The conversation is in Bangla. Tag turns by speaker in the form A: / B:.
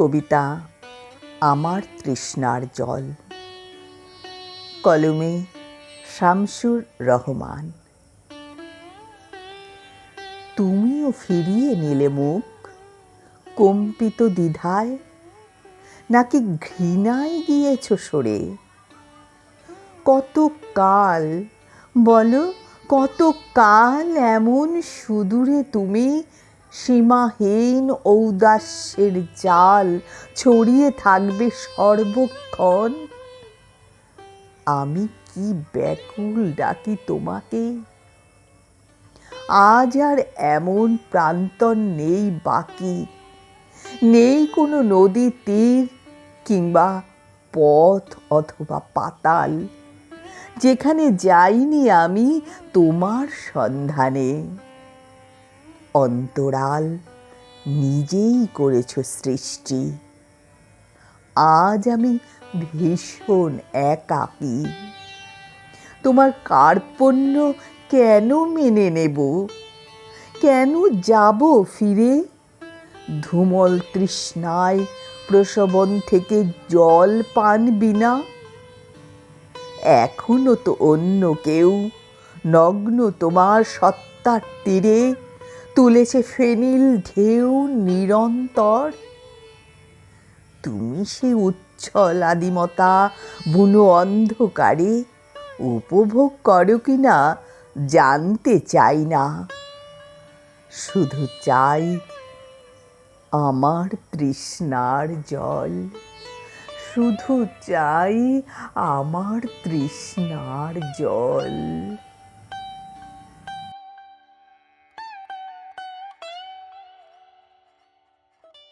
A: কবিতা আমার তৃষ্ণার জল। কলমে শামসুর রহমান। তুমিও ফিরিয়ে নিলে মুখ কম্পিত দ্বিধায়, নাকি ঘৃণায় গিয়েছ সরে? কত কাল বলো কত কাল এমন সুদূরে তুমি সীমাহীন ঔদাস্যের জাল ছড়িয়ে থাকবে সর্বক্ষণ। আমি কি ব্যাকুল ডাকি তোমাকে? আজ আর এমন প্রান্তর নেই বাকি। নেই কোনো নদী, তীর কিংবা পথ অথবা পাতাল। যেখানে যাইনি আমি তোমার সন্ধানে। অন্তরাল, নিজেই করেছ সৃষ্টি। আজ আমি ভীষণ একাকী। তোমার কার্পণ্য কেন মেনে নেব? কেন যাব ফিরে? ধুমল তৃষ্ণায় প্রসবন থেকে জল পান বিনা? এখনও তো অন্য কেউ, নগ্ন তোমার সত্তার তীরে তুলেছে ফেনিল ঢেউ নিরন্তর। তুমি সে উচ্ছল আদিমতা বুনো অন্ধকারে উপভোগ করো কি না জানতে চাই না। শুধু চাই আমার তৃষ্ণার জল। শুধু চাই আমার তৃষ্ণার জল।